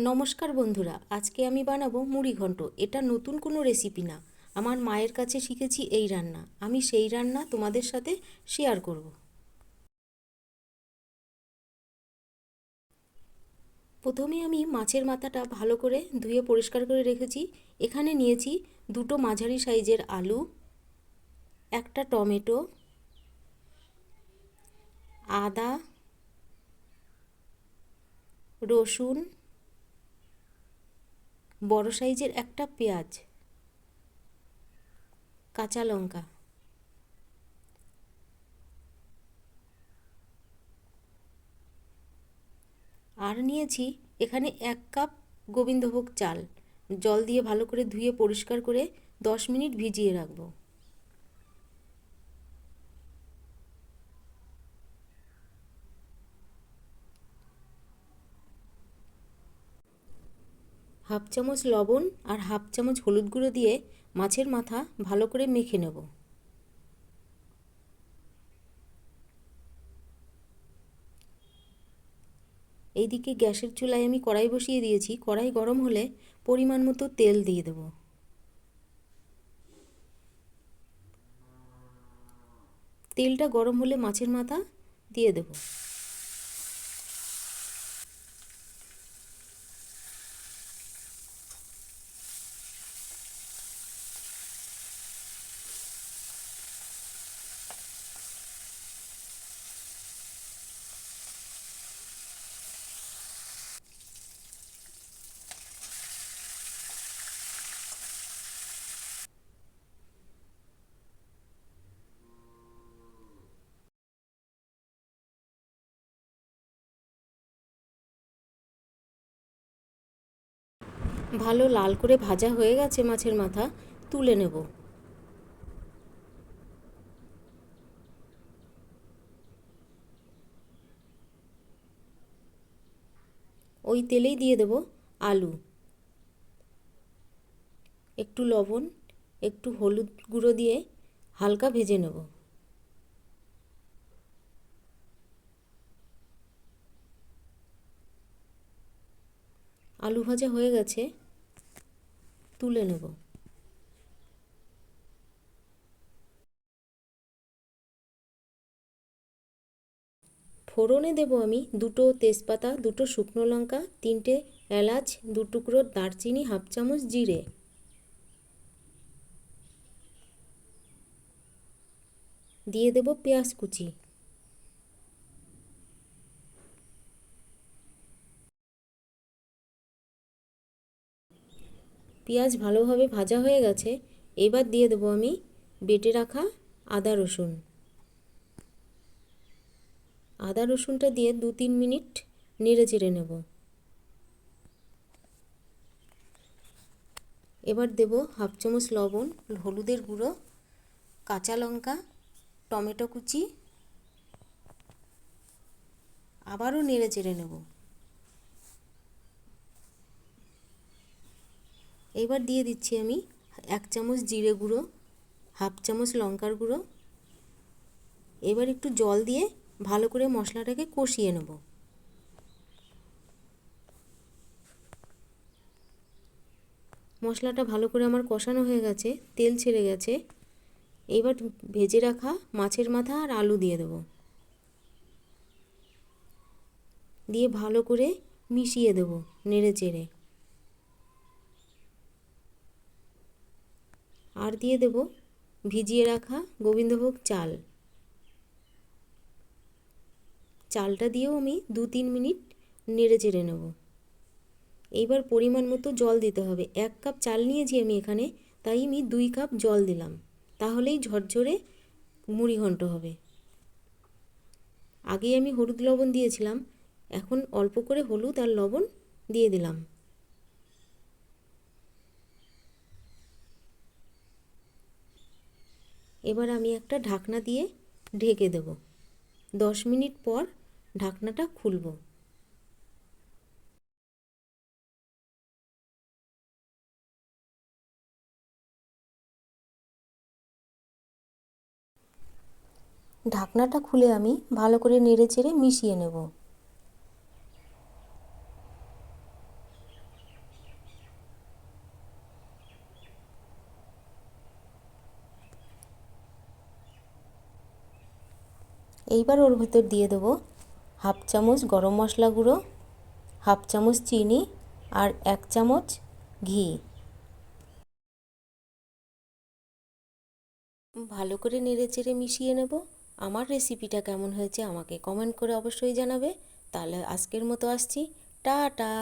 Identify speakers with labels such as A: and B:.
A: নমস্কার বন্ধুরা, আজকে আমি বানাবো মুড়ি ঘন্ট। এটা নতুন কোনো রেসিপি না। আমার মায়ের কাছে শিখেছি এই রান্না। আমি সেই রান্না তোমাদের সাথে শেয়ার করব। প্রথমে আমি মাছের মাথাটা ভালো করে ধুয়ে পরিষ্কার করে রেখেছি। এখানে নিয়েছি দুটো মাঝারি সাইজের আলু, একটা টমেটো, আদা, রসুন বড় সাইজের একটা পেঁয়াজ, কাঁচা লঙ্কা, আর নিয়েছি এখানে এক কাপ গোবিন্দভোগ চাল। জল দিয়ে ভালো করে ধুয়ে পরিষ্কার করে দশ মিনিট ভিজিয়ে রাখব। হাফ চামচ লবণ আর হাফ চামচ হলুদ গুঁড়ো দিয়ে মাছের মাথা ভালো করে মেখে নেব। এইদিকে গ্যাসের চুলায় আমি কড়াই বসিয়ে দিয়েছি। কড়াই গরম হলে পরিমাণ মতো তেল দিয়ে দেব। তেলটা গরম হলে মাছের মাথা দিয়ে দেবো। ভালো লাল করে ভাজা হয়ে গেছে মাছের মাথা, তুলে নেব। ওই তেলেই দিয়ে দেব আলু। একটু লবণ, একটু হলুদ গুঁড়ো দিয়ে হালকা ভেজে নেব। আলু ভাজা হয়ে গেছে, তুলে নেব। ফোড়নে দেব আমি দুটো তেজপাতা, দুটো শুকনো লঙ্কা, তিনটে এলাচ, দু টুকরো দারচিনি, হাফ চামচ জিরে। দিয়ে দেব পেঁয়াজ কুচি। পেঁয়াজ ভালোভাবে ভাজা হয়ে গেছে, এবার দিয়ে দেবো আমি বেটে রাখা আদা রসুন। আদা রসুনটা দিয়ে দু তিন মিনিট নেড়ে চেড়ে নেব। এবার দেব হাফ চামচ লবণ, হলুদের গুঁড়ো, কাঁচা লঙ্কা, টমেটো কুচি। আবারও নেড়ে চেড়ে নেব। এবার দিয়ে দিচ্ছি আমি এক চামচ জিরে গুঁড়ো, হাফ চামচ লঙ্কার গুঁড়ো। এবার একটু জল দিয়ে ভালো করে মশলাটাকে কষিয়ে নেব। মশলাটা ভালো করে আমার কষানো হয়ে গেছে, তেল ছেড়ে গেছে। এবার ভেজে রাখা মাছের মাথা আর আলু দিয়ে দেব। দিয়ে ভালো করে মিশিয়ে দেব নেড়ে চেড়ে। আর দিয়ে দেব ভিজিয়ে রাখা গোবিন্দভোগ চাল। চালটা দিয়েও আমি দু তিন মিনিট নেড়ে চেড়ে নেব। এইবার পরিমাণ মতো জল দিতে হবে। এক কাপ চাল নিয়েছি আমি এখানে, তাই আমি দুই কাপ জল দিলাম। তাহলেই ঝরঝরে মুড়ি ঘন্ট হবে। আগে আমি হলুদ লবণ দিয়েছিলাম। এখন অল্প করে হলুদ আর লবণ দিয়ে দিলাম। এবার আমি একটা ঢাকনা দিয়ে ঢেকে দেব। দশ মিনিট পর ঢাকনাটা খুলব। ঢাকনাটা খুলে আমি ভালো করে নেড়ে চেড়ে মিশিয়ে নেব। এইবার ওর ভিতর দিয়ে দেবো হাফ চামচ গরম মশলা গুঁড়ো, হাফ চামচ চিনি আর এক চামচ ঘি। ভালো করে নেড়ে চেড়ে মিশিয়ে নেব। আমার রেসিপিটা কেমন হয়েছে আমাকে কমেন্ট করে অবশ্যই জানাবে। তাহলে আজকের মতো আসছি। টাটা!